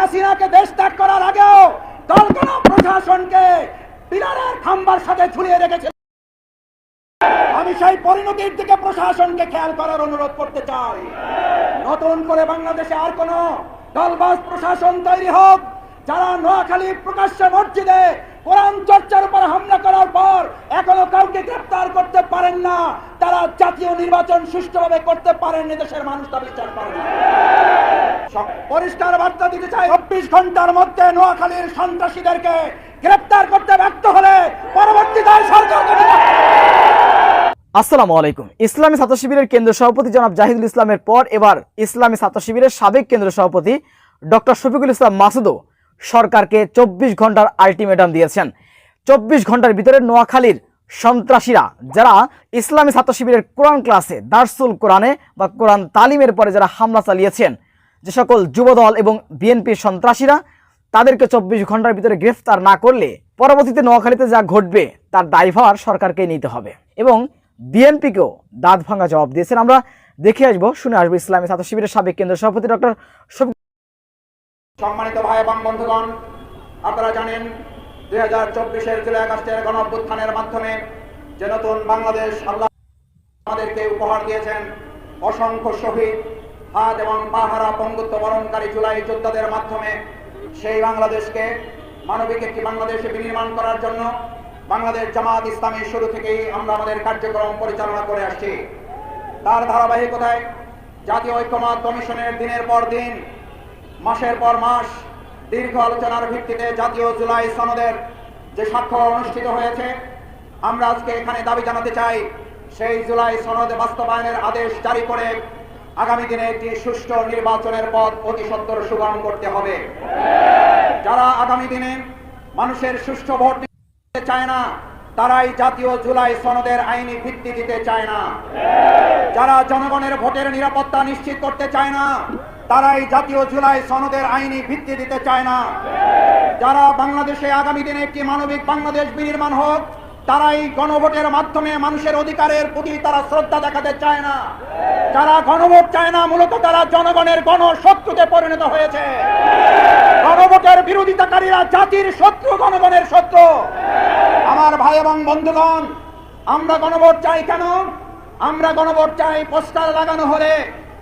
হাসিনাকে দেশ ত্যাগ করার আগেও দলগণ প্রশাসনকে পিলারের খাম্বার সাথে ঝুলিয়ে রেখেছিল। আমি সেই পরিণতির দিকে প্রশাসনকে খেয়াল করার অনুরোধ করতে চাই। নতুন করে বাংলাদেশে আর কোন দলবাস প্রশাসন তৈরি হোক, যারা নোয়াখালী প্রকাশ্যে মসজিদে কোরআন চর্চার উপর হামলা করার পর এখনও কাউকে গ্রেফতার করতে পারেন না। তারা জাতীয় নির্বাচন সুষ্ঠুভাবে করতে পারেন দেশের মানুষ তা বিশ্বাস করে না। পরিষ্কার বার্তা দিতে চাই, চব্বিশ ঘণ্টার মধ্যে নোয়াখালীর সন্ত্রাসীদেরকে গ্রেফতার করতে ব্যর্থ হলে পরবর্তী দায় সরকারকে আসসালামু আলাইকুম। ইসলামী ছাত্র শিবিরের কেন্দ্রীয় সভাপতি জনাব জাহিদুল ইসলামের পর এবার ইসলামী ছাত্র শিবিরের সাবেক কেন্দ্রীয় সভাপতি ডক্টর শফিকুল ইসলাম মাসুদও সরকারকে চব্বিশ ঘণ্টার আলটিমেটাম দিয়েছেন। চব্বিশ ঘণ্টার ভিতরে নোয়াখালীর সন্ত্রাসীরা, যারা ইসলামী ছাত্র শিবিরের কোরআন ক্লাসে দার্সুল কোরআনে বা কোরআন তালিমের পরে যারা হামলা চালিয়েছেন, যে সকল যুবদল এবং বিএনপির সন্ত্রাসীরা, তাদেরকে চব্বিশ ঘণ্টার ভিতরে গ্রেফতার না করলে পরবর্তীতে নোয়াখালীতে যা ঘটবে, তার দায়ভার সরকারকে নিতে হবে। এবং বিএনপিকেও দাঁত ভাঙা জবাব দিয়েছেন। আমরা দেখে আসব, শুনে আসব ইসলামী ছাত্র শিবিরের সাবেক কেন্দ্রীয় সভাপতি ডক্টর সম্মানিত ভাই এবং বন্ধুগণ, আপনারা জানেন দুই হাজার চব্বিশের জুলাই আগস্টের গণ মাধ্যমে যে নতুন বাংলাদেশ আল্লাহ আমাদেরকে উপহার দিয়েছেন, অসংখ্য শহীদ, হাত এবং পাহারা পঙ্গুত্ব বরণকারী জুলাই যোদ্ধাদের মাধ্যমে সেই বাংলাদেশকে মানবিক একটি বাংলাদেশে বিনির্মাণ করার জন্য বাংলাদেশ জামাত ইসলামী শুরু থেকেই আমরা আমাদের কার্যক্রম পরিচালনা করে আসছি। তার ধারাবাহিকতায় জাতীয় ঐক্যমত কমিশনের দিনের পর দিন মাসের পর মাস দীর্ঘ আলোচনার ভিত্তিতে জাতীয় জুলাই সনদের যে স্বাক্ষর অনুষ্ঠিত হয়েছে, আমরা আজকে এখানে দাবি জানাতে চাই, সেই জুলাই সনদ বাস্তবায়নের আদেশ জারি করে আগামী দিনে একটি সুষ্ঠু নির্বাচনের পথ অতি সত্তর সুগম করতে হবে। যারা আগামী দিনে মানুষের সুষ্ঠু ভোট দিতে চায় না, তারাই জাতীয় জুলাই সনদের আইনি ভিত্তি দিতে চায় না। যারা জনগণের ভোটের নিরাপত্তা নিশ্চিত করতে চায় না তারাই জাতীয় জুলাই সনদের আইনি ভিত্তি দিতে চায় না। যারা বাংলাদেশে আগামী দিনে একটি মানবিক বাংলাদেশ বিনির্মাণ হোক, তারাই গণভোটের মাধ্যমে মানুষের অধিকারের প্রতি তারা শ্রদ্ধা দেখাতে চায় না। যারা গণভোট চায় না, মূলত তারা জনগণের গণশত্রুতে পরিণত হয়েছে। গণভোটের বিরোধিতাকারীরা জাতির শত্রু, গণগণের শত্রু। আমার ভাই এবং বন্ধুগণ, আমরা গণভোট চাই কেন? আমরা গণভোট চাই পোস্টার লাগানো হলে।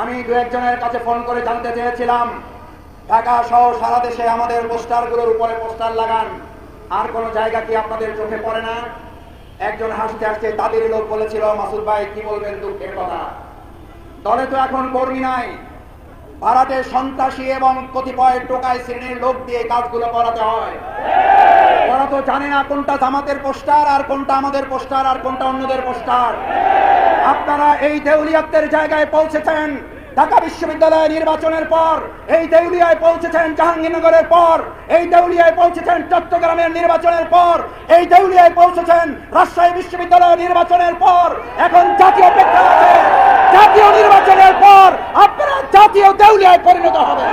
আমি দু একজনের কাছে ফোন করে জানতে চেয়েছিলাম। ঢাকা সহ সারা দেশে আমাদের পোস্টারগুলোর উপরে পোস্টার লাগান। আর কোন জায়গা কি আপনাদের চোখে পড়ে না? একজন হাসতে হাসতে তাদের লোক বলেছিল, মাসুদ ভাই, কি বলবেন দুঃখের কথা? দলে তো এখন কর্মী নাই। ভারতে সন্ত্রাসী এবং কতিপয় টোকাই শ্রেণির লোক দিয়ে কাজগুলো করাতে হয়। ওরা তো জানে না কোনটা জামাতের পোস্টার আর কোনটা আমাদের পোস্টার আর কোনটা অন্যদের পোস্টার। আপনারা এই দেউলিয়াত্বের জায়গায় পৌঁছেছেন। ঢাকা বিশ্ববিদ্যালয় নির্বাচনের পর, এই দেউলিয়ায় পৌঁছেছেন জাহাঙ্গীরনগরের পর, এই দেউলিয়ায় পৌঁছেছেন চট্টগ্রামের নির্বাচনের পর, এই দেউলিয়ায় পৌঁছেছেন রাজশাহী বিশ্ববিদ্যালয় নির্বাচনের পর, এখন জাতীয় প্রেক্ষাপটে জাতীয় নির্বাচনের পর আপনারা জাতীয় দেউলিয়ায় পরিণত হবে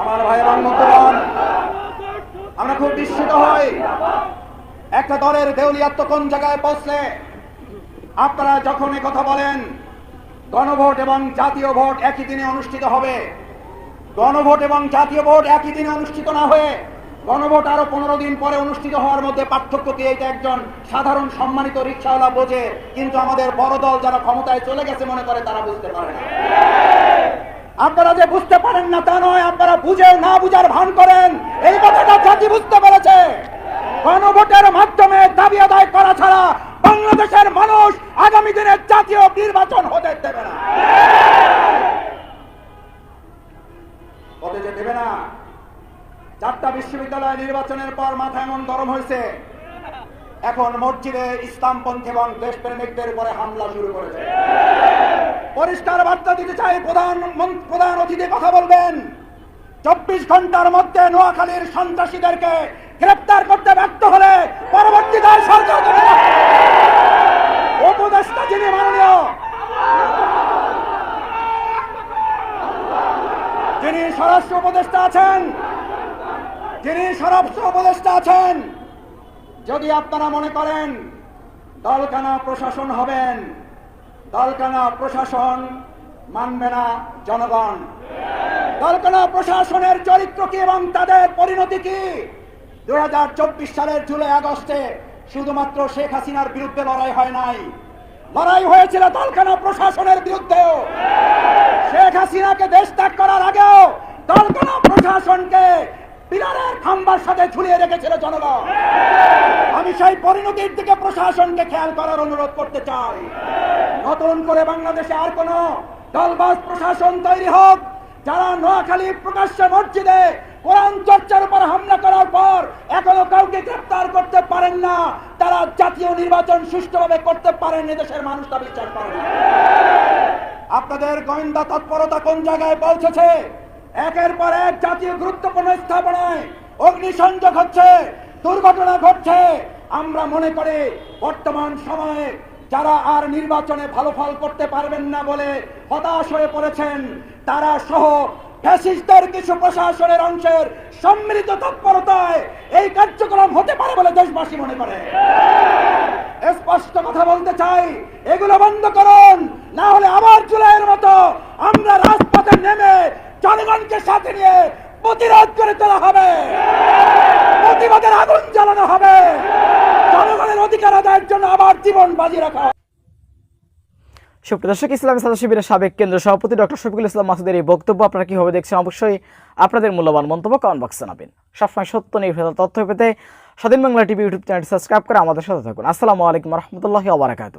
আমার ভাই এবং আমরা খুব বিস্মিত হই। একটা দলের দেউলিয়াত্ম কোন জায়গায় পৌঁছলে? আপনারা যখন কথা বলেন, গণভোট এবং জাতীয় ভোট একই দিনে অনুষ্ঠিত হবে। গণভোট এবং জাতীয় ভোট একই দিনে অনুষ্ঠিত না হয়ে গণভোট আরও পনেরো দিন পরে অনুষ্ঠিত হওয়ার মধ্যে পার্থক্য কি? এটা একজন সাধারণ সম্মানিত রিক্সাওয়ালা বোঝে, কিন্তু আমাদের বড় দল যারা ক্ষমতায় চলে গেছে মনে করে তারা বুঝতে পারে না। আপনারা যে বুঝতে পারেন না তা নয়, আপনারা বুঝে না বুঝার ভান করেন। এই কথাটা জাতি বুঝতে পেরেছে। গণভোটের মাধ্যমে দাবি আদায় করা ছাড়া বাংলাদেশের মানুষ আগামী দিনে জাতীয় নির্বাচন হতে দেবে না। দেবে না, চারটা বিশ্ববিদ্যালয় নির্বাচনের পর মাথা এমন গরম হয়েছে। এখন মসজিদে ইসলামপন্থী এবং দেশপ্রেমিকদের উপরে হামলা শুরু করেছে। পরিষ্কার বার্তা দিতে চাই, প্রধান প্রধান অতিথি কথা বলবেন। চব্বিশ ঘণ্টার মধ্যে নোয়াখালীর সন্ত্রাসীদেরকে গ্রেপ্তার করতে ব্যর্থ হলে পরবর্তী দায় সরকার উপদেষ্টা যিনি মাননীয়, যিনি স্বরাষ্ট্র উপদেষ্টা আছেন, যিনি স্বরাষ্ট্র উপদেষ্টা আছেন, যদি আপনারা মনে করেন দলকানা প্রশাসন হবেন, দলকানা প্রশাসন মানবে না জনগণ। দলকানা প্রশাসনের চরিত্র কি এবং তাদের পরিণতি কি? দু হাজার চব্বিশ সালের জুলাই আগস্টে শুধুমাত্র শেখ হাসিনার বিরুদ্ধে লড়াই হয় নাই। লড়াই হয়েছিল দলকানা প্রশাসনের বিরুদ্ধেও। শেখ হাসিনাকে দেশ ত্যাগ করার আগেও দলকানা প্রশাসনকে পিলারের খাম্বার সাথে ঝুলিয়ে রেখেছিল জনগণ। আমি সেই পরিণতির দিকে প্রশাসনকে খেয়াল করার অনুরোধ করতে চাই। নতুন করে বাংলাদেশে আর কোন দলবাজ প্রশাসন তৈরি হোক যারা নোয়াখালী প্রকাশ্য মসজিদে কোরআন চর্চার উপর হামলা করার পর এখনও কাউকে গ্রেফতার করতে পারেন না, তারা জাতীয় নির্বাচন সুষ্ঠুভাবে করতে পারেন দেশের মানুষ তা বিশ্বাস করে আপনাদের গোয়েন্দা তৎপরতা কোন জায়গায় পৌঁছেছে? একের পর এক জাতীয় গুরুত্বপূর্ণ স্থাপনায় অগ্নিসংযোগ হচ্ছে, দুর্ঘটনা ঘটছে। আমরা মনে করি বর্তমান সময়ে যারা আর নির্বাচনে ভালো ফল করতে পারবেন না বলে হতাশ হয়ে পড়েছেন, তারা সহ ফ্যাসিস্টদের কিছু প্রশাসনের অংশের সম্মিলিত তৎপরতায় এই কার্যক্রম হতে পারে বলে দেশবাসী মনে করে। স্পষ্ট কথা বলতে চাই, এগুলো বন্ধ করুন, না হলে আবার জুলাইয়ের মতো আমরা রাজপথে নেমে জনগণকে সাথে নিয়ে প্রতিরোধ করে তোলা হবে। প্রতিবাদের আগুন জ্বালানো হবে। জন্য আমার জীবন বাজি রাখা হবে। দর্শক, ইসলামী ছাত্র শিবিরের সাবেক কেন্দ্র সভাপতি ডক্টর শফিকুল ইসলাম মাসুদের এই বক্তব্য আপনারা কীভাবে দেখছেন? অবশ্যই আপনাদের মূল্যবান মন্তব্য কমেন্ট বক্সে জানাবেন। সবসময় সত্য, নির্ভেদা তথ্য পেতে Swadhin Bangla TV YouTube channel subscribe করে আমাদের সাথে থাকুন। আসসালামু আলাইকুম রহমতুল্লাহ আবরাকাতু